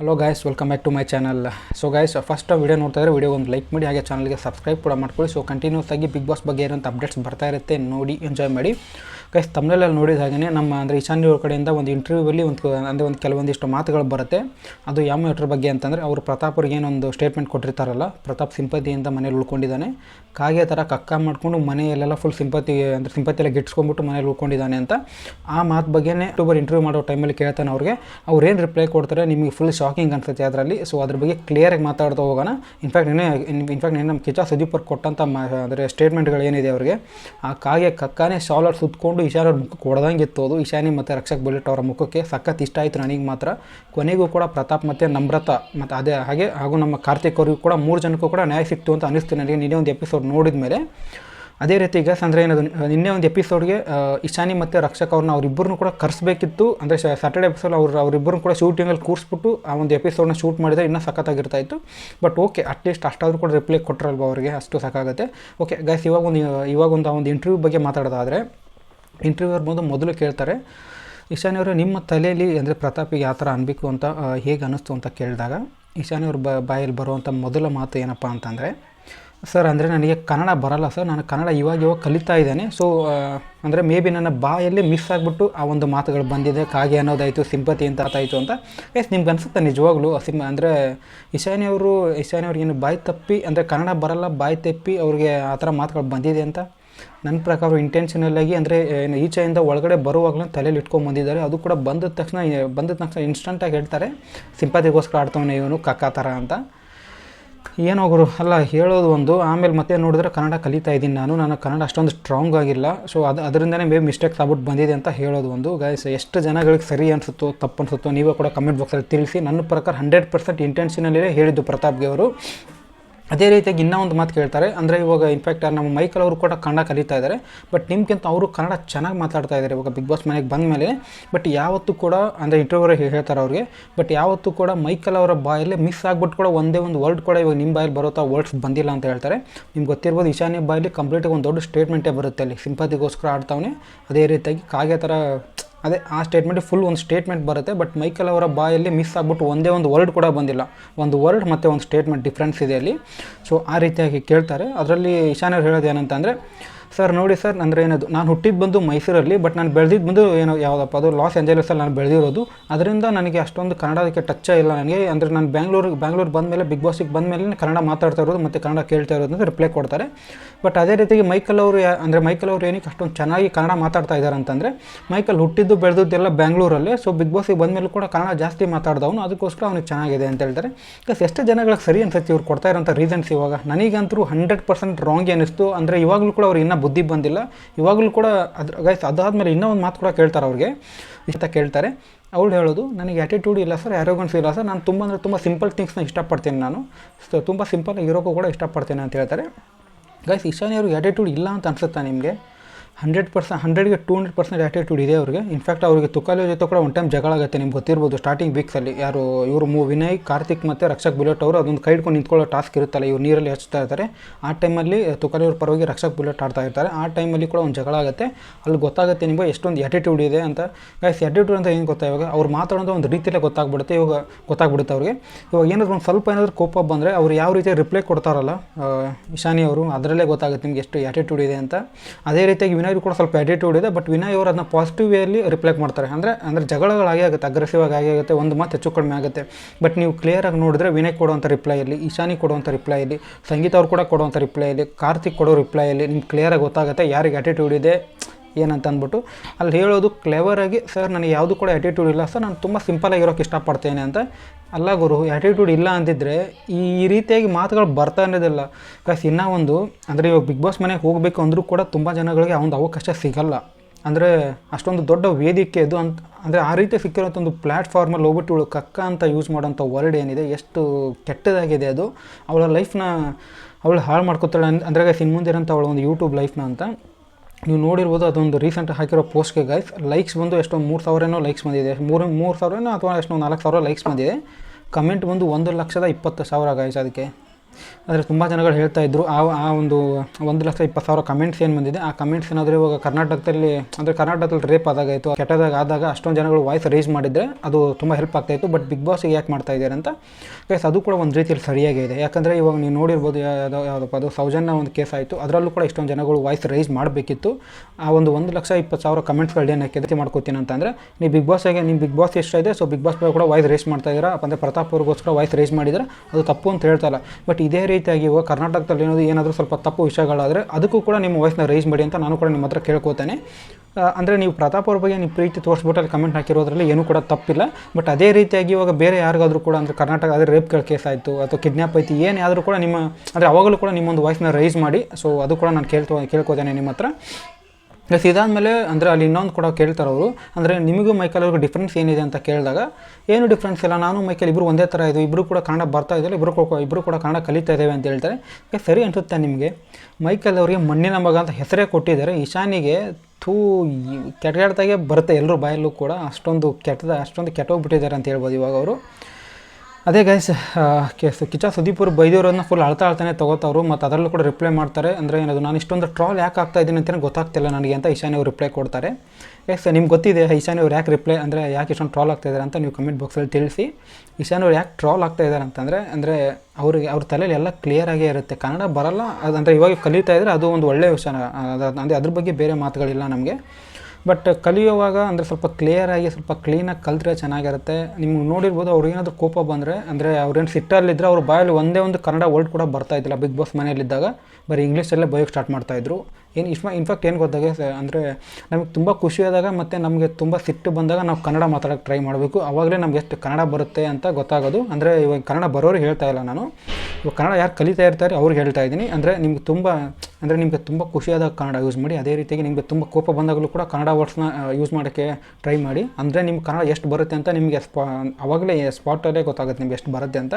Hello guys welcome back to my channel so guys first video ನೋಡ್ತಾ ಇದ್ರೆ video ಒಂದು like ಮಾಡಿ, ಹಾಗೆ ಚಾನಲ್ಗೆ ಸಬ್ಸ್ಕ್ರೈಬ್ ಕೂಡ ಮಾಡ್ಕೊಳ್ಳಿ. ಸೊ ಕಂಟಿನ್ಯೂಸ್ ಆಗಿ ಬಿಗ್ ಬಾಸ್ ಬಗ್ಗೆ ಏನಂತ ಅಪ್ಡೇಟ್ಸ್ ಬರ್ತಾ ಇರುತ್ತೆ ನೋಡಿ ಎಂಜಾಯ್ ಮಾಡಿ. ಗೈಸ್ ತಮ್ಮನೆಲ್ಲ ನೋಡಿದ ಹಾಗೆ ನಮ್ಮ ಅಂದರೆ ಈಶಾನ್ಯ ಅವ್ರ ಕಡೆಯಿಂದ ಒಂದು ಇಂಟರ್ವ್ಯೂವಲ್ಲಿ ಒಂದು ಅಂದರೆ ಒಂದು ಕೆಲವೊಂದಿಷ್ಟು ಮಾತುಗಳು ಬರುತ್ತೆ. ಅದು ಯಾವ ಮ್ಯಾಟ್ರ್ ಬಗ್ಗೆ ಅಂತಂದರೆ ಅವರು ಪ್ರತಾಪ್ ಅವ್ರಿಗೆ ಏನೊಂದು ಸ್ಟೇಟ್ಮೆಂಟ್ ಕೊಟ್ಟಿರ್ತಾರಲ್ಲ, ಪ್ರತಾಪ್ ಸಿಂಪತಿಯಿಂದ ಮನೇಲಿ ಉಳ್ಕೊಂಡಿದ್ದಾನೆ. ಕಾಗೆ ಥರ ಕಕ್ಕ ಮಾಡಿಕೊಂಡು ಮನೆಯಲ್ಲೆಲ್ಲ ಫುಲ್ ಸಿಂಪತಿ, ಅಂದರೆ ಸಿಂಪತಿಯೆಲ್ಲ ಗಿಟ್ಸ್ಕೊಂಡ್ಬಿಟ್ಟು ಮನೇಲಿ ಉಳ್ಕೊಂಡಿದ್ದಾನೆ ಅಂತ. ಆ ಮಾತು ಬಗ್ಗೆನೇ ಯೂಟ್ಯೂಬರ್ ಇಂಟರ್ವ್ಯೂ ಮಾಡೋ ಟೈಮಲ್ಲಿ ಕೇಳ್ತಾನೆ ಅವ್ರಿಗೆ. ಅವ್ರು ಏನು ರಿಪ್ಲೈ ಕೊಡ್ತಾರೆ, ನಿಮಗೆ ಫುಲ್ ಶಾಕಿಂಗ್ ಅನ್ಸುತ್ತೆ ಅದರಲ್ಲಿ. ಸೊ ಅದ್ರ ಬಗ್ಗೆ ಕ್ಲಿಯರಾಗಿ ಮಾತಾಡ್ತಾ ಹೋಗೋಣ. ಇನ್ಫ್ಯಾಕ್ಟ್ ಇನ್ನೇ ಇನ್ಫ್ಯಾಕ್ಟ್ ನಿನ್ನೆ ನಮ್ಮ ಕಿಚಾ ಸುದೀಪ್ ಅವ್ರು ಕೊಟ್ಟಂಥ ಮಾ, ಅಂದರೆ ಸ್ಟೇಟ್ಮೆಂಟ್ಗಳು ಏನಿದೆ ಅವರಿಗೆ. ಆ ಕಾಗೆ ಕಕ್ಕಾನೆ ಶಾಲರ್ ಸುತ್ಕೊಂಡು ಈಶಾನ್ ಅವ್ರ ಮುಖಕ್ಕೆ ಹೊಡೆದಂಗೆ ಇತ್ತು ಅದು ಇಶಾನಿ ಮತ್ತು ರಕ್ಷಕ್ ಬುಲೆಟ್ ಅವರ ಮುಖಕ್ಕೆ ಸಖತ್ ಇಷ್ಟ ಆಯಿತು ನನಗೆ ಮಾತ್ರ. ಕೊನೆಗೂ ಕೂಡ ಪ್ರತಾಪ್ ಮತ್ತು ನಮ್ರತ ಮತ್ತು ಅದೇ ಹಾಗೆ, ಹಾಗೂ ನಮ್ಮ ಕಾರ್ತಿಕ್ ಅವರಿಗೂ ಕೂಡ ಮೂರು ಜನಕ್ಕೂ ಕೂಡ ನ್ಯಾಯ ಸಿಕ್ತು ಅಂತ ಅನಿಸ್ತು ನನಗೆ. ನಿನ್ನೆ ಒಂದು ಎಪಿಸೋಡ್ ನೋಡಿದ ಮೇಲೆ ಅದೇ ರೀತಿ ಈಗ ಅಂದರೆ ಏನದು ನಿನ್ನೆ ಒಂದು ಎಪಿಸೋಡ್ಗೆ ಇಶಾನಿ ಮತ್ತು ರಕ್ಷಕ್ ಅವ್ರನ್ನ ಅವರಿಬ್ಬರನ್ನು ಕೂಡ ಕರೆಸ್ಬೇಕಿತ್ತು. ಅಂದರೆ ಸ್ಯಾಟರ್ಡೆ ಎಪಿಸೋಡ್ ಅವ್ರು ಅವರಿಬ್ಬರನ್ನು ಕೂಡ ಶೂಟಿಂಗಲ್ಲಿ ಕೂರಿಸ್ಬಿಟ್ಟು ಆ ಒಂದು ಎಪಿಸೋಡ್ನ ಶೂಟ್ ಮಾಡಿದರೆ ಇನ್ನೂ ಸಖತ್ತಾಗಿರ್ತಾಯಿತ್ತು ಬಟ್ ಓಕೆ ಅಟ್ಲೀಸ್ಟ್ ಅಷ್ಟಾದರೂ ಕೂಡ ರಿಪ್ಲೈ ಕೊಟ್ಟರಲ್ವ ಅವರಿಗೆ? ಅಷ್ಟು ಸಾಕಾಗುತ್ತೆ ಓಕೆ ಗೈಸ್ ಇವಾಗ ಒಂದು ಇವಾಗ ಒಂದು ಒಂದು ಇಂಟರ್ವ್ಯೂ ಬಗ್ಗೆ ಮಾತಾಡೋದಾದರೆ ಇಂಟರ್ವ್ಯೂ ಬಂದು ಮೊದಲು ಕೇಳ್ತಾರೆ, ಇಶಾನಿ ಅವರು ನಿಮ್ಮ ತಲೆಯಲ್ಲಿ ಅಂದರೆ ಪ್ರತಾಪಿಗೆ ಯಾವ ಥರ ಅನ್ಬೇಕು ಅಂತ ಹೇಗೆ ಅನ್ನಿಸ್ತು ಅಂತ ಕೇಳಿದಾಗ ಬ, ಬಾಯಲ್ಲಿ ಬರುವಂಥ ಮೊದಲ ಮಾತು ಏನಪ್ಪ ಅಂತಂದರೆ ಸರ್, ಅಂದರೆ ನನಗೆ ಕನ್ನಡ ಬರಲ್ಲ ಸರ್. ನಾನು ಕನ್ನಡ ಇವಾಗ ಇವಾಗ ಕಲಿತಾ ಇದ್ದೇನೆ. ಸೊ ಅಂದರೆ ಮೇ ಬಿ ನನ್ನ ಬಾಯಲ್ಲಿ ಮಿಸ್ ಆಗಿಬಿಟ್ಟು ಆ ಒಂದು ಮಾತುಗಳು ಬಂದಿದೆ. ಕಾಗೆ ಅನ್ನೋದಾಯಿತು, ಸಿಂಪತಿ ಅಂತ ಆಯಿತು ಅಂತ. ಎಸ್ ನಿಮ್ಗೆ ಅನಿಸುತ್ತೆ ನಿಜವಾಗ್ಲೂ ಸಿಮ್ ಅಂದರೆ ಈಶಾನಿ ಅವರು ಈಶಾನಿ ಅವ್ರಿಗೆ ಏನು ಬಾಯಿ ತಪ್ಪಿ, ಅಂದರೆ ಕನ್ನಡ ಬರಲ್ಲ, ಬಾಯಿ ತಪ್ಪಿ ಅವ್ರಿಗೆ ಆ ಥರ ಮಾತುಗಳು ಬಂದಿದೆ ಅಂತ. ನನ್ನ ಪ್ರಕಾರ ಇಂಟೆನ್ಷನಲ್ಲಾಗಿ ಅಂದರೆ ಏನು ಈಚೆಯಿಂದ ಒಳಗಡೆ ಬರುವಾಗಲೂ ತಲೆಯಲ್ಲಿ ಇಟ್ಕೊಂಡು ಬಂದಿದ್ದಾರೆ. ಅದು ಕೂಡ ಬಂದ ತಕ್ಷಣ ಬಂದ ತಕ್ಷಣ ಇನ್ಸ್ಟಂಟಾಗಿ ಹೇಳ್ತಾರೆ, ಸಿಂಪತಿಗೋಸ್ಕರ ಆಡ್ತವನೇ ಇವನು, ಕಕ್ಕ ಥರ ಅಂತ. ಏನೋ ಗುರು, ಅಲ್ಲ, ಹೇಳೋದು ಒಂದು. ಆಮೇಲೆ ಮತ್ತೆ ನೋಡಿದ್ರೆ ಕನ್ನಡ ಕಲಿತಾ ಇದ್ದೀನಿ ನಾನು. ನನ್ನ ಕನ್ನಡ ಅಷ್ಟೊಂದು ಸ್ಟ್ರಾಂಗ್ ಆಗಿಲ್ಲ. ಸೊ ಅದು, ಅದರಿಂದನೇ ಮೇ ಮಿಸ್ಟೇಕ್ಸ್ ಆಗ್ಬಿಟ್ಟು ಬಂದಿದೆ ಅಂತ ಹೇಳೋದು ಒಂದು. ಗೈಸ್ ಎಷ್ಟು ಜನಗಳಿಗೆ ಸರಿ ಅನಿಸುತ್ತೋ ತಪ್ಪು ಅನಿಸುತ್ತೋ ನೀವೇ ಕೂಡ ಕಮೆಂಟ್ ಬಾಕ್ಸಲ್ಲಿ ತಿಳಿಸಿ. ನನ್ನ ಪ್ರಕಾರ ಹಂಡ್ರೆಡ್ ಪರ್ಸೆಂಟ್ ಇಂಟೆನ್ಷನಲ್ಲೇ ಹೇಳಿದ್ದು ಪ್ರತಾಪ್ಗೆ ಅವರು. ಅದೇ ರೀತಿಯಾಗಿ ಇನ್ನೂ ಒಂದು ಮಾತು ಕೇಳ್ತಾರೆ, ಅಂದರೆ ಇವಾಗ ಇನ್ಫ್ಯಾಕ್ಟ್ ನಮ್ಮ ಮೈಕಲ್ ಅವರು ಕೂಡ ಕನ್ನಡ ಕಲಿತಾ ಇದ್ದಾರೆ ಬಟ್ ನಿಮ್ಗಿಂತ ಅವರು ಕನ್ನಡ ಚೆನ್ನಾಗಿ ಮಾತಾಡ್ತಾ ಇದ್ದಾರೆ ಇವಾಗ ಬಿಗ್ ಬಾಸ್ ಮನೆಗೆ ಬಂದ ಮೇಲೆ ಬಟ್ ಯಾವತ್ತೂ ಕೂಡ, ಅಂದರೆ ಇಂಟರ್ವ್ಯೂ ಹೇಳ್ತಾರೆ ಅವ್ರಿಗೆ ಬಟ್ ಯಾವತ್ತೂ ಕೂಡ ಮೈಕಲ್ ಅವರ ಬಾಯಲ್ಲಿ ಮಿಸ್ ಆಗ್ಬಿಟ್ಟು ಕೂಡ ಒಂದೇ ಒಂದು ವರ್ಡ್ ಕೂಡ ಇವಾಗ ನಿಮ್ಮ ಬಾಯಲ್ಲಿ ಬರುತ್ತಾ ವರ್ಡ್ಸ್ ಬಂದಿಲ್ಲ ಅಂತ ಹೇಳ್ತಾರೆ. ನಿಮ್ಗೆ ಗೊತ್ತಿರ್ಬೋದು ಈಶಾನ್ಯ ಬಾಯಲ್ಲಿ ಕಂಪ್ಲೀಟಾಗಿ ಒಂದು ದೊಡ್ಡ ಸ್ಟೇಟ್ಮೆಂಟೇ ಬರುತ್ತೆ ಅಲ್ಲಿ, ಸಿಂಪತಿಗೋಸ್ಕರ ಆಡ್ತಾವನೆ, ಅದೇ ರೀತಿಯಾಗಿ ಕಾಗೆ ಥರ ಅದೇ ಆ ಸ್ಟೇಟ್ಮೆಂಟ್ ಫುಲ್ ಒಂದು ಸ್ಟೇಟ್ಮೆಂಟ್ ಬರುತ್ತೆ ಬಟ್ ಮೈಕಲ್ ಅವರ ಬಾಯಲ್ಲಿ ಮಿಸ್ ಆಗ್ಬಿಟ್ಟು ಒಂದೇ ಒಂದು ವರ್ಡ್ ಕೂಡ ಬಂದಿಲ್ಲ. ಒಂದು ವರ್ಡ್ ಮತ್ತು ಒಂದು ಸ್ಟೇಟ್ಮೆಂಟ್ ಡಿಫ್ರೆನ್ಸ್ ಇದೆ ಅಲ್ಲಿ. ಸೊ ಆ ರೀತಿಯಾಗಿ ಕೇಳ್ತಾರೆ. ಅದರಲ್ಲಿ ಈಶಾನ್ಯವ್ರು ಹೇಳೋದು ಏನಂತಂದರೆ ಸರ್ ನೋಡಿ ಸರ್, ಅಂದರೆ ಏನದು, ನಾನು ಹುಟ್ಟಿದ್ದು ಬಂದು ಮೈಸೂರಲ್ಲಿ ಬಟ್ ನಾನು ಬೆಳೆದಿದ್ದು ಬಂದು ಏನೋ ಯಾವುದಪ್ಪ, ಅದು ಲಾಸ್ ಏಂಜಲಸಲ್ಲಿ ನಾನು ಬೆಳೆದಿರೋದು. ಅದರಿಂದ ನನಗೆ ಅಷ್ಟೊಂದು ಕನ್ನಡಕ್ಕೆ ಟಚ್ಚೇ ಇಲ್ಲ ನನಗೆ. ಅಂದರೆ ನಾನು ಬ್ಯಾಂಗ್ಳೂರು ಬಂದ ಬಂದಮೇಲೆ ಬಿಗ್ ಬಾಸಿಗೆ ಬಂದಮೇಲೆ ಕನ್ನಡ ಮಾತಾಡ್ತಾ ಇರೋದು, ಮತ್ತು ಕನ್ನಡ ಕೇಳ್ತಾ ಇರೋದು ಅಂತ ರಿಪ್ಲೈ ಕೊಡ್ತಾರೆ. ಬಟ್ ಅದೇ ರೀತಿಗೆ ಮೈಕಲ್ ಅವರು ಅಂದರೆ ಮೈಕಲ್ ಅವರು ಏನಕ್ಕೆ ಅಷ್ಟೊಂದು ಚೆನ್ನಾಗಿ ಕನ್ನಡ ಮಾತಾಡ್ತಾ ಇದ್ದಾರೆ ಅಂತಂದರೆ ಮೈಕಲ್ ಹುಟ್ಟಿದ್ದು ಬೆಳೆದಿದ್ದೆಲ್ಲ ಬ್ಯಾಂಗ್ಳೂರಲ್ಲೇ ಸೊ ಬಿಗ್ ಬಾಸಿಗೆ ಬಂದಮೇಲೆ ಕೂಡ ಕನ್ನಡ ಜಾಸ್ತಿ ಮಾತಾಡ್ದವನು ಅದಕ್ಕೋಸ್ಕರ ಅವ್ನಿಗೆ ಚೆನ್ನಾಗಿದೆ ಅಂತ ಹೇಳ್ತಾರೆ. ಪ್ಲಸ್ ಎಷ್ಟು ಜನಗಳಿಗೆ ಸರಿ ಅನ್ಸುತ್ತೆ ಇವ್ರು ಕೊಡ್ತಾ ಇರೋಂಥ ರೀಸನ್ಸ್ ಇವಾಗ. ನನಗಂತೂ ಹಂಡ್ರೆಡ್ ಪರ್ಸೆಂಟ್ ರಾಂಗ್ ಅನ್ನಿಸ್ತು ಅಂದರೆ ಇವಾಗಲೂ ಕೂಡ ಅವ್ರು ಇನ್ನೂ ಬುದ್ಧಿ ಬಂದಿಲ್ಲ. ಇವಾಗಲೂ ಕೂಡ ಅದ್ರ ಗೈಸ್ ಅದಾದಮೇಲೆ ಇನ್ನೂ ಒಂದು ಮಾತು ಕೂಡ ಕೇಳ್ತಾರೆ ಅವ್ರಿಗೆ. ಇಷ್ಟ ಕೇಳ್ತಾರೆ. ಅವಳು ಹೇಳೋದು, ನನಗೆ ಆ್ಯಟಿಟ್ಯೂಡ್ ಇಲ್ಲ ಸರ್ ಆ್ಯರೋಗನ್ಸ್ ಇಲ್ಲ ಸರ್ ನಾನು ತುಂಬ ಅಂದರೆ ತುಂಬ ಸಿಂಪಲ್ ಥಿಂಗ್ಸ್ನ ಇಷ್ಟಪಡ್ತೀನಿ ನಾನು. ಸೊ ತುಂಬ ಸಿಂಪಲ್ ಇರೋಕ್ಕೂ ಕೂಡ ಇಷ್ಟಪಡ್ತೀನಿ ಅಂತ ಹೇಳ್ತಾರೆ. ಗೈಸ್ ಇಶಾನಿ ಅವ್ರಿಗೆ ಆ್ಯಟಿಟ್ಯೂಡ್ ಇಲ್ಲ ಅಂತ ಅನ್ಸುತ್ತಾ ನಿಮಗೆ? ಹಂಡ್ರೆಡ್ ಪರ್ಸೆಂಟ್, ಹಂಡ್ರೆಡ್ಗೆ ಟೂ ಹಂಡ್ರೆಡ್ ಪರ್ಸೆಂಟ್ ಆ್ಯಟಿಟ್ಯೂಡ್ ಇದೆ ಅವರಿಗೆ. ಇನ್ಫ್ಯಾಕ್ಟ್ ಅವರಿಗೆ ತುಕಾಲಿ ಜೊತೆ ಕೂಡ ಒನ್ ಟೈಮ್ ಜಗಳ ಆಗುತ್ತೆ. ನಿಮ್ಗೆ ಗೊತ್ತಿರ್ಬೋದು ಸ್ಟಾರ್ಟಿಂಗ್ ವೀಕ್ಸಲ್ಲಿ ಯಾರು, ಇವರು ಮೂ, ವಿನಯ್, ಕಾರ್ತಿಕ್ ಮತ್ತು ರಕ್ಷಕ್ ಬುಲೆಟ್ ಅವರು ಅದೊಂದು ಕೈ ಹಿಡ್ಕೊಂಡು ನಿಂತ್ಕೊಳ್ಳೋ ಟಾಸ್ಕ್ ಇರುತ್ತಲ್ಲ, ಇವ್ರು ನೀರಲ್ಲಿ ಹಚ್ತಾ ಇರ್ತಾರೆ ಆ ಟೈಮಲ್ಲಿ ತುಕಾಲಿ ಅವ್ರ ಪರವಾಗಿ ರಕ್ಷಕ್ ಬುಲೆಟ್ ಆಡ್ತಾ ಇರ್ತಾರೆ. ಆ ಟೈಮಲ್ಲಿ ಕೂಡ ಒಂದು ಜಗಳ ಆಗುತ್ತೆ. ಅಲ್ಲಿ ಗೊತ್ತಾಗುತ್ತೆ ನಿಮಗೆ ಎಷ್ಟೊಂದು ಆ್ಯಟಿಟ್ಯೂಡ್ ಇದೆ ಅಂತ. ಗೈಸ್ ಆ್ಯಟಿಟ್ಯೂಡ್ ಅಂತ ಏನು ಗೊತ್ತಾ ಇವಾಗ? ಅವ್ರು ಮಾತಾಡೋದು ಒಂದು ರೀತಿಯಲ್ಲೇ ಗೊತ್ತಾಗ್ಬಿಡುತ್ತೆ, ಇವಾಗ ಗೊತ್ತಾಗ್ಬಿಡುತ್ತೆ ಅವ್ರಿಗೆ. ಇವಾಗ ಏನಾದರೂ ಒಂದು ಸ್ವಲ್ಪ ಏನಾದರೂ ಕೋಪ ಬಂದರೆ ಅವ್ರು ಯಾವ ರೀತಿ ರಿಪ್ಲೈ ಕೊಡ್ತಾರಲ್ಲ ಇಶಾನಿ ಅವರು, ಅದರಲ್ಲೇ ಗೊತ್ತಾಗುತ್ತೆ ನಿಮ್ಗೆ ಎಷ್ಟು ಆ್ಯಟಿಟ್ಯೂಡ್ ಇದೆ ಅಂತ. ಅದೇ ರೀತಿಯಾಗಿ ವಿನಯ್ ಕೂಡ ಸ್ವಲ್ಪ ಆ್ಯಟಿಟ್ಯೂಡ್ ಇದೆ ಬಟ್ ವಿನಯ್ ಅವರು ಅದನ್ನ ಪಾಸಿಟಿವ್ ವೇಯಲ್ಲಿ ರಿಪ್ಲೈ ಮಾಡ್ತಾರೆ. ಅಂದರೆ ಅಂದರೆ ಜಗಳಗಳಾಗೇ ಆಗುತ್ತೆ ಅಗ್ರೆಸಿವ್ ಆಗಿ ಆಗೇ ಆಗುತ್ತೆ, ಒಂದು ಮಾತು ಹೆಚ್ಚು ಕಡಿಮೆ ಆಗುತ್ತೆ. ಬಟ್ ನೀವು ಕ್ಲಿಯರಾಗಿ ನೋಡಿದ್ರೆ ವಿನಯ್ ಕೊಡುವಂಥ ರಿಪ್ಲೈಯಲ್ಲಿ ಈಶಾನಿ ಕೊಡುವಂಥ ರಿಪ್ಲೈಯಲ್ಲಿ ಸಂಗೀತ ಅವ್ರು ಕೂಡ ಕೊಡುವಂಥ ರಿಪ್ಲೈಯಲ್ಲಿ ಕಾರ್ತಿಕ್ ಕೊಡೋ ರಿಪ್ಲೈಯಲ್ಲಿ ನಿಮ್ಗೆ ಕ್ಲಿಯರಾಗಿ ಗೊತ್ತಾಗುತ್ತೆ ಯಾರಿಗೆ ಆ್ಯಟಿಟ್ಯೂಡ್ ಇದೆ. ಏನಂತ ಅಂದ್ಬಿಟ್ಟು ಅಲ್ಲಿ ಹೇಳೋದು ಕ್ಲೆವರಾಗಿ ಸರ್ ನನಗೆ ಯಾವುದು ಕೂಡ ಆ್ಯಟಿಟ್ಯೂಡ್ ಇಲ್ಲ. ಸರ್ ನಾನು ತುಂಬ ಸಿಂಪಲಾಗಿರೋಕ್ಕೆ ಇಷ್ಟಪಡ್ತೇನೆ ಅಂತ. ಅಲ್ಲ ಗುರು ಆ್ಯಟಿಟ್ಯೂಡ್ ಇಲ್ಲ ಅಂದಿದ್ದರೆ ಈ ರೀತಿಯಾಗಿ ಮಾತುಗಳು ಬರ್ತಾ ಅನ್ನೋದಿಲ್ಲ ಕಸ್ ಇನ್ನೂ ಒಂದು, ಅಂದರೆ ಇವಾಗ ಬಿಗ್ ಬಾಸ್ ಮನೆಗೆ ಹೋಗಬೇಕು ಅಂದರೂ ಕೂಡ ತುಂಬ ಜನಗಳಿಗೆ ಒಂದು ಅವಕಾಶ ಸಿಗಲ್ಲ. ಅಂದರೆ ಅಷ್ಟೊಂದು ದೊಡ್ಡ ವೇದಿಕೆ ಅದು ಅಂತ, ಅಂದರೆ ಆ ರೀತಿ ಸಿಕ್ಕಿರೋಂಥ ಒಂದು ಪ್ಲ್ಯಾಟ್ಫಾರ್ಮಲ್ಲಿ ಹೋಗ್ಬಿಟ್ಟು ಇವಳು ಕಕ್ಕ ಅಂತ ಯೂಸ್ ಮಾಡೋಂಥ ವರ್ಡ್ ಏನಿದೆ, ಎಷ್ಟು ಕೆಟ್ಟದಾಗಿದೆ ಅದು. ಅವಳ ಲೈಫ್ನ ಅವಳು ಹಾಳು ಮಾಡ್ಕೋತಾಳೆ ಅಂದರೆ ಇನ್ನು ಮುಂದೆ ಇರೋಂಥ ಅವಳ ಒಂದು ಯೂಟ್ಯೂಬ್ ಲೈಫ್ನ ಅಂತ. ನೀವು ನೋಡಿರ್ಬೋದು ಅದೊಂದು ರೀಸೆಂಟ್ ಹಾಕಿರೋ ಪೋಸ್ಟ್ಗೆ ಗೈಸ್ ಲೈಕ್ಸ್ ಬಂದು ಎಷ್ಟೋ ಮೂರು ಸಾವಿರನೋ ಲೈಕ್ಸ್ ಬಂದಿದೆ. ಮೂರು ಮೂರು ಸಾವಿರನೋ ಅಥವಾ ಎಷ್ಟೋ ನಾಲ್ಕು ಸಾವಿರ ಲೈಕ್ಸ್ ಬಂದಿದೆ. ಕಮೆಂಟ್ ಬಂದು ಒಂದು ಲಕ್ಷದ ಇಪ್ಪತ್ತು ಸಾವಿರ ಗೈಸ್ ಅದಕ್ಕೆ. ಆದರೆ ತುಂಬ ಜನಗಳು ಹೇಳ್ತಾ ಇದ್ದರು ಆ ಆ ಒಂದು ಒಂದು ಲಕ್ಷ ಇಪ್ಪತ್ತು ಸಾವಿರ ಕಮೆಂಟ್ಸ್ ಏನು ಬಂದಿದೆ? ಆ ಕಮೆಂಟ್ಸ್ ಏನಾದರೂ ಇವಾಗ ಕರ್ನಾಟಕದಲ್ಲಿ, ಅಂದರೆ ಕರ್ನಾಟಕದಲ್ಲಿ ರೇಪ್ ಆದಾಗಾಯಿತು ಕೆಟ್ಟದಾಗ ಆದಾಗ ಅಷ್ಟೊಂದು ಜನಗಳು ವಾಯ್ಸ್ ರೈಸ್ ಮಾಡಿದರೆ ಅದು ತುಂಬ ಹೆಲ್ಪ್ ಆಗ್ತಾಯಿತ್ತು ಬಟ್ ಬಿಗ್ ಬಾಸಿಗೆ ಯಾಕೆ ಮಾಡ್ತಾ ಇದ್ದಾರೆ ಅಂತ? ಗೈಸ್ ಅದು ಕೂಡ ಒಂದು ರೀತಿಯಲ್ಲಿ ಸರಿಯಾಗೇ ಇದೆ. ಯಾಕಂದರೆ ಇವಾಗ ನೀವು ನೋಡಿರ್ಬೋದು ಯಾವುದೋ, ಯಾವುದಪ್ಪ, ಅದು ಸೌಜನ್ಯ ಒಂದು ಕೇಸ್ ಆಯಿತು, ಅದರಲ್ಲೂ ಕೂಡ ಇಷ್ಟೊಂದು ಜನಗಳು ವಾಯ್ಸ್ ರೈಸ್ ಮಾಡಬೇಕಿತ್ತು. ಆ ಒಂದು ಒಂದು ಲಕ್ಷ ಇಪ್ಪತ್ತು ಸಾವಿರ ಕಮೆಂಟ್ಸ್ಗಳು ಕೆದತಿ ಮಾಡ್ಕೋತೀನಿ ಅಂತಂದರೆ ನೀವು ಬಿಗ್ ಬಾಸ್ಗೆ ನಿಮ್ಮ ಬಿಗ್ ಬಾಸ್ ಎಷ್ಟಿದೆ ಸೊ ಬಿಗ್ ಬಾಸ್ ಕೂಡ ವಾಯ್ಸ್ ರೇಸ್ ಮಾಡ್ತಾ ಇದ್ದೀರಾ, ಅಂದರೆ ಪ್ರತಾಪ್ ಅವ್ರಿಗೋಸ್ಕರ ವಾಯ್ಸ್ ರೇಸ್ ಮಾಡಿದರೆ ಅದು ತಪ್ಪು ಅಂತ ಹೇಳ್ತಾ ಇಲ್ಲ. ಬಟ್ ಇದೇ ರೀತಿಯಾಗಿ ಇವಾಗ ಕರ್ನಾಟಕದಲ್ಲಿ ಏನಾದರೂ ಏನಾದರೂ ಸ್ವಲ್ಪ ತಪ್ಪು ವಿಷಯಗಳಾದರೆ ಅದಕ್ಕೂ ಕೂಡ ನಿಮ್ಮ ವಾಯ್ಸ್ನ ರೈಸ್ ಮಾಡಿ ಅಂತ ನಾನು ಕೂಡ ನಿಮ್ಮ ಹತ್ರ ಕೇಳ್ಕೊತೇನೆ. ಅಂದರೆ ನೀವು ಪ್ರತಾಪ್ ಅವ್ರ ಬಗ್ಗೆ ನೀವು ಪ್ರೀತಿ ತೋರಿಸ್ಬಿಟ್ಟು ಅಲ್ಲಿ ಕಮೆಂಟ್ ಹಾಕಿರೋದ್ರಲ್ಲಿ ಏನೂ ಕೂಡ ತಪ್ಪಿಲ್ಲ. ಬಟ್ ಅದೇ ರೀತಿಯಾಗಿ ಇವಾಗ ಬೇರೆ ಯಾರಿಗಾದರೂ ಕೂಡ ಅಂದರೆ ಕರ್ನಾಟಕ ಅದೇ ರೇಪ್ ಕೇಸ್ ಆಯಿತು ಅಥವಾ ಕಿಡ್ನ್ಯಾಪ್ ಐತಿ ಏನೇ ಆದರೂ ಕೂಡ ನಿಮ್ಮ, ಅಂದರೆ ಅವಾಗಲೂ ಕೂಡ ನಿಮ್ಮೊಂದು ವಾಯ್ಸ್ನ ರೈಸ್ ಮಾಡಿ. ಸೊ ಅದು ಕೂಡ ನಾನು ಕೇಳ್ತೋ, ಕೇಳ್ಕೊತೇನೆ ನಿಮ್ಮ ಹತ್ರ. ಪ್ಲಸ್ ಇದಾದಮೇಲೆ ಅಂದರೆ ಅಲ್ಲಿ ಇನ್ನೊಂದು ಕೂಡ ಕೇಳ್ತಾರೆ ಅವರು. ಅಂದರೆ ನಿಮಗೂ ಮೈಕಲ್ ಅವ್ರಿಗೆ ಡಿಫ್ರೆನ್ಸ್ ಏನಿದೆ ಅಂತ ಕೇಳಿದಾಗ, ಏನು ಡಿಫ್ರೆನ್ಸ್ ಇಲ್ಲ, ನಾನು ಮೈಕಲ್ ಇಬ್ಬರು ಒಂದೇ ಥರ ಇದು ಇಬ್ಬರು ಕೂಡ ಕನ್ನಡ ಬರ್ತಾ ಇದ್ದಾರೆ ಇಬ್ಬರು ಇಬ್ಬರು ಕೂಡ ಕನ್ನಡ ಕಲಿತಾ ಇದ್ದೇವೆ ಅಂತ ಹೇಳ್ತಾರೆ. ಸರಿ ಅನಿಸುತ್ತೆ ನಿಮಗೆ? ಮೈಕಲ್ ಅವರಿಗೆ ಮಣ್ಣಿನ ಮಗ ಅಂತ ಹೆಸರೇ ಕೊಟ್ಟಿದ್ದಾರೆ. ಇಶಾನಿಗೆ ಥೂ ಕೆಟ್ಟದಾಗೆ ಬರುತ್ತೆ ಎಲ್ಲರೂ ಬಾಯಲ್ಲೂ ಕೂಡ. ಅಷ್ಟೊಂದು ಕೆಟ್ಟದ ಅಷ್ಟೊಂದು ಕೆಟ್ಟೋಗ್ಬಿಟ್ಟಿದ್ದಾರೆ ಅಂತ ಹೇಳ್ಬೋದು ಇವಾಗ ಅವರು. ಅದೇ ಗೈಸ್ ಕೇಸ್ ಕಿಚ್ಚ ಸುದೀಪ್ ಅವರು ಬೈದವರನ್ನ ಫುಲ್ ಅಳ್ತಾ ಅಳ್ತಾನೆ ತಗೋತಾವ್ರು, ಮತ್ತು ಅದರಲ್ಲೂ ಕೂಡ ರಿಪ್ಲೈ ಮಾಡ್ತಾರೆ. ಅಂದರೆ ಏನದು, ನಾನು ಇಷ್ಟೊಂದು ಟ್ರಾಲ್ ಯಾಕೆ ಆಗ್ತಾ ಇದ್ದೀನಿ ಅಂತಲೇ ಗೊತ್ತಾಗ್ತಿಲ್ಲ ನನಗೆ ಅಂತ ಈಶಾನಿ ಅವರು ರಿಪ್ಲೈ ಕೊಡ್ತಾರೆ. ಎಸ್ ನಿಮ್ಗೆ ಗೊತ್ತಿದೆ ಈಶಾನಿ ಅವ್ರು ಯಾಕೆ ರಿಪ್ಲೈ ಅಂದರೆ ಯಾಕೆ ಇಷ್ಟೊಂದು ಟ್ರಾಲ್ ಆಗ್ತಾ ಇದ್ದಾರೆ ಅಂತ ನೀವು ಕಮೆಂಟ್ ಬಾಕ್ಸಲ್ಲಿ ತಿಳಿಸಿ. ಈಶಾನಿ ಅವ್ರು ಯಾಕೆ ಟ್ರಾಲ್ ಆಗ್ತಾ ಇದ್ದಾರೆ ಅಂತಂದರೆ, ಅಂದರೆ ಅವ್ರಿಗೆ, ಅವ್ರ ತಲೆಯಲ್ಲಿ ಎಲ್ಲ ಕ್ಲಿಯರಾಗೇ ಇರುತ್ತೆ. ಕನ್ನಡ ಬರಲ್ಲ ಅಂದರೆ ಇವಾಗ ಕಲಿತಾ ಇದ್ದರೆ ಅದು ಒಂದು ಒಳ್ಳೆಯ ವಿಷಯ ಅಂದರೆ ಅದ್ರ ಬಗ್ಗೆ ಬೇರೆ ಮಾತುಗಳಿಲ್ಲ ನಮಗೆ. ಬಟ್ ಕಲಿಯುವಾಗ ಅಂದರೆ ಸ್ವಲ್ಪ ಕ್ಲಿಯರಾಗಿ ಸ್ವಲ್ಪ ಕ್ಲೀನಾಗಿ ಕಲಿತ್ರೆ ಚೆನ್ನಾಗಿರುತ್ತೆ. ನಿಮ್ಗೆ ನೋಡಿರ್ಬೋದು ಅವ್ರಿಗೆ ಏನಾದರೂ ಕೋಪ ಬಂದರೆ, ಅಂದರೆ ಅವ್ರೇನು ಸಿಟ್ಟಲ್ಲಿದ್ದರೆ ಅವ್ರ ಬಾಯಲ್ಲಿ ಒಂದೇ ಒಂದು ಕನ್ನಡ ವರ್ಡ್ ಕೂಡ ಬರ್ತಾ ಇದ್ದಿಲ್ಲ, ಬಿಗ್ ಬಾಸ್ ಮನೆಯಲ್ಲಿದ್ದಾಗ. ಬರೀ ಇಂಗ್ಲೀಷಲ್ಲೇ ಬಯೋಕ್ಕೆ ಸ್ಟಾರ್ಟ್ ಮಾಡ್ತಾಯಿದ್ರು ಏನು ಇಷ್ಟ ಇನ್ಫ್ಯಾಕ್ಟ್ ಏನು ಗೊತ್ತಾಗೆ ಅಂದರೆ ನಮಗೆ ತುಂಬ ಆದಾಗ ಮತ್ತು ನಮಗೆ ತುಂಬ ಸಿಟ್ಟು ಬಂದಾಗ ನಾವು ಕನ್ನಡ ಮಾತಾಡೋಕ್ಕೆ ಟ್ರೈ ಮಾಡಬೇಕು. ಆವಾಗಲೇ ನಮ್ಗೆ ಎಷ್ಟು ಕನ್ನಡ ಬರುತ್ತೆ ಅಂತ ಗೊತ್ತಾಗೋದು. ಅಂದರೆ ಇವಾಗ ಕನ್ನಡ ಬರೋರು ಹೇಳ್ತಾ ಇಲ್ಲ ನಾನು. ಇವಾಗ ಕನ್ನಡ ಯಾರು ಕಲಿತಾ ಇರ್ತಾರೆ ಅವ್ರಿಗೆ ಹೇಳ್ತಾ ಇದ್ದೀನಿ. ಅಂದರೆ ನಿಮ್ಗೆ ತುಂಬ, ಅಂದರೆ ನಿಮಗೆ ತುಂಬ ಖುಷಿಯಾದಾಗ ಕನ್ನಡ ಯೂಸ್ ಮಾಡಿ. ಅದೇ ರೀತಿಯಾಗಿ ನಿಮಗೆ ತುಂಬ ಕೋಪ ಬಂದಾಗಲೂ ಕೂಡ ಕನ್ನಡ ವರ್ಡ್ಸ್ನ ಯೂಸ್ ಮಾಡೋಕ್ಕೆ ಟ್ರೈ ಮಾಡಿ. ಅಂದರೆ ನಿಮ್ಗೆ ಕನ್ನಡ ಎಷ್ಟು ಬರುತ್ತೆ ಅಂತ ನಿಮಗೆ ಸ್ಪಾ ಆವಾಗಲೇ ಸ್ಪಾಟಲ್ಲೇ ಗೊತ್ತಾಗುತ್ತೆ ನಿಮ್ಗೆ ಎಷ್ಟು ಬರುತ್ತೆ ಅಂತ.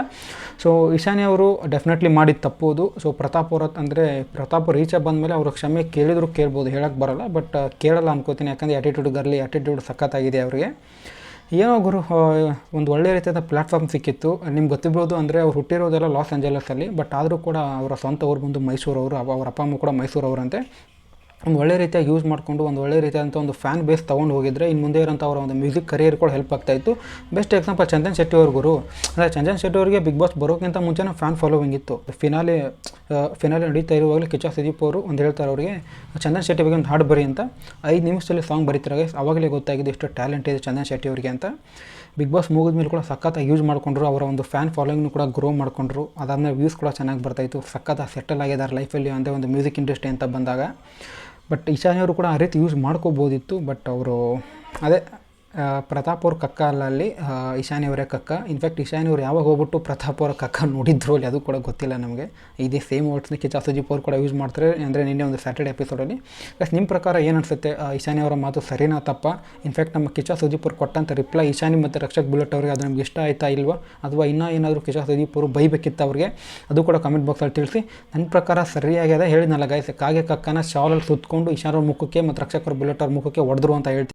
ಸೊ ಈಶಾನ್ಯ ಅವರು ಡೆಫಿನೆಟ್ಲಿ ಮಾಡಿದ ತಪ್ಪೋದು ಸೊ ಪ್ರತಾಪ್ ಅವ್ರ, ಅಂದರೆ ಪ್ರತಾಪ್ ಬಂದ ಬಂದಮೇಲೆ ಅವರು ಕ್ಷಮೆ ಕೇಳಿದ್ರು, ಕೇಳ್ಬೋದು ಹೇಳಕ್ಕೆ ಬರಲ್ಲ ಬಟ್ ಕೇಳಲ್ಲ ಅನ್ಕೋತೀನಿ. ಯಾಕಂದರೆ ಆ್ಯಟಿಟ್ಯೂಡ್ ಗರ್ಲಿ ಆ್ಯಟಿಟ್ಯೂಡ್ ಸಖತ್ತಾಗಿದೆ ಅವರಿಗೆ. ಏನೋ ಗುರು ಒಂದು ಒಳ್ಳೆ ರೀತಿಯಾದ ಪ್ಲ್ಯಾಟ್ಫಾರ್ಮ್ ಸಿಕ್ಕಿತ್ತು. ನಿಮ್ಗೆ ಗೊತ್ತಿರ್ಬೋದು ಅಂದರೆ ಅವ್ರು ಹುಟ್ಟಿರೋದೆಲ್ಲ ಲಾಸ್ ಏಂಜಲಸಲ್ಲಿ ಬಟ್ ಆದರೂ ಕೂಡ ಅವರ ಸ್ವಂತ ಊರು ಬಂದು ಮೈಸೂರು ಅವರು ಅವರ ಅಪ್ಪ, ಅಮ್ಮ ಕೂಡ ಮೈಸೂರವರಂತೆ. ಒಂದು ಒಳ್ಳೆ ರೀತಿಯಾಗಿ ಯೂಸ್ ಮಾಡಿಕೊಂಡು, ಒಂದು ಒಳ್ಳೆ ರೀತಿಯಾದಂಥ ಒಂದು ಫ್ಯಾನ್ ಬೇಸ್ ತೊಗೊಂಡು ಹೋಗಿದ್ರೆ ಇನ್ನು ಮುಂದೆ ಇರೋಂಥ ಅವರ ಒಂದು ಮ್ಯೂಸಿಕ್ ಕರಿಯರ್ ಕೂಡ ಹೆಲ್ಪ್ ಆಗ್ತಾಯಿತ್ತು ಬೆಸ್ಟ್ ಎಕ್ಸಾಂಪಲ್ ಚಂದನ್ ಶೆಟ್ಟಿ ಅವ್ರ ಗುರು. ಅಂದರೆ ಚಂದನ್ ಶೆಟ್ಟಿ ಅವರಿಗೆ ಬಿಗ್ ಬಾಸ್ ಬರೋಕ್ಕಿಂತ ಮುಂಚೆನೇ ಫ್ಯಾನ್ ಫಾಲೋವಿಂಗ್ ಇತ್ತು. ಫಿನಾಲೆ ಫಿನಾಲೆ ನಡೀತಾ ಇರುವಾಗಲೇ ಕಿಚ್ಚ ಸುದೀಪ್ ಅವರು ಒಂದು ಹೇಳ್ತಾರೆ ಅವರಿಗೆ, ಚಂದನ್ ಶೆಟ್ಟಿ ಬಗ್ಗೆ ಒಂದು ಹಾಡು ಬರಿ ಅಂತ. ಐದು ನಿಮಿಷದಲ್ಲಿ ಸಾಂಗ್ ಬರೀತಾರೆ ಆವಾಗಲೇ ಗೊತ್ತಾಗಿದೆ ಎಷ್ಟು ಟ್ಯಾಲೆಂಟ್ ಇದೆ ಚಂದನ್ ಶೆಟ್ಟಿ ಅವರಿಗೆ ಅಂತ. ಬಿಗ್ ಬಾಸ್ ಮುಗಿದ ಮೇಲೆ ಕೂಡ ಸಖತ್ತಾಗಿ ಯೂಸ್ ಮಾಡಿಕೊಂಡ್ರು. ಅವರ ಒಂದು ಫ್ಯಾನ್ ಫಾಲೋಯಿಂಗ್ನು ಕೂಡ ಗ್ರೋ ಮಾಡಿಕೊಂಡ್ರು. ಅದಾದಮೇಲೆ ವ್ಯೂಸ್ ಕೂಡ ಚೆನ್ನಾಗಿ ಬರ್ತಾಯಿತ್ತು ಸಖತ್ತಾಗಿ ಸೆಟಲ್ ಆಗಿದ್ದಾರೆ ಲೈಫಲ್ಲಿ ಅಂದರೆ ಒಂದು ಮ್ಯೂಸಿಕ್ ಇಂಡಸ್ಟ್ರಿ ಅಂತ ಬಂದಾಗ. ಬಟ್ ಈಶಾನ್ಯವರು ಕೂಡ ಆ ರೀತಿ ಯೂಸ್ ಮಾಡ್ಕೋಬೋದಿತ್ತು ಬಟ್ ಅವರು ಅದೇ ಪ್ರತಾಪ್ ಅವ್ರ ಕಕ್ಕ ಅಲ್ಲಲ್ಲಿ ಅವರೇ ಕಕ್ಕ. ಇನ್ಫ್ಯಾಕ್ಟ್ ಅವ್ರು ಯಾವಾಗ ಹೋಗ್ಬಿಟ್ಟು ಪ್ರತಾಪ್ ಅವರ ಕಕ್ಕ ನೋಡಿದ್ರು ಅಲ್ಲಿ, ಅದು ಕೂಡ ಗೊತ್ತಿಲ್ಲ ನಮಗೆ. ಇದೇ ಸೇಮ್ ವರ್ಡ್ಸ್ನ ಕಿಚ್ಚ ಸುದೀಪ್ ಅವ್ರು ಕೂಡ ಯೂಸ್ ಮಾಡ್ತಾರೆ. ಅಂದರೆ ನಿನ್ನೆ ಒಂದು ಸ್ಯಾಟರ್ಡೆ ಎಪಿಸೋಡಲ್ಲಿ ಬಸ್ ನಿಮ್ಮ ಪ್ರಕಾರ ಏನು ಅನಿಸುತ್ತೆ? ಅವರ ಮಾತು ಸರಿನಾ ತಪ್ಪ? ಇನ್ಫ್ಯಾಕ್ಟ್ ನಮ್ಮ ಕಿಚ್ಚ ಸುದೀಪ್ ಅವ್ರು ಕೊಟ್ಟಂಥ ರಿಪ್ಲೈ ಈಶಾನಿ ಮತ್ತು ರಕ್ಷಕ್ ಬುಲೆಟ್ ಅವರಿಗೆ ಅದು ನಮ್ಗೆ ಇಷ್ಟ ಆಯ್ತಾ ಇಲ್ವಾ? ಅಥವಾ ಇನ್ನೂ ಏನಾದರೂ ಕಿಚ್ಚ ಸುದೀಪ್ ಅವರು ಬೈಬೇಕಿತ್ತು ಅವ್ರಿಗೆ? ಅದು ಕೂಡ ಕಮೆಂಟ್ ಬಾಕ್ಸಲ್ಲಿ ತಿಳಿಸಿ. ನನ್ನ ಪ್ರಕಾರ ಸರಿಯಾಗಿದೆ ಹೇಳಿದ್ನಲ್ಲ ಗಾಯಸ್ ಕಾಗೆ ಕಕ್ಕನ ಶಾಲಲ್ಲಿ ಸುತ್ತಕೊಂಡು ಅವ್ರ ಮುಖಕ್ಕೆ ಮತ್ತು ರಕ್ಷಕ್ ಅವ್ರ ಬುಲೆಟ್ ಅವ್ರ ಮುಖಕ್ಕೆ ಹೊಡೆದ್ರು ಅಂತ ಹೇಳ್ತೀನಿ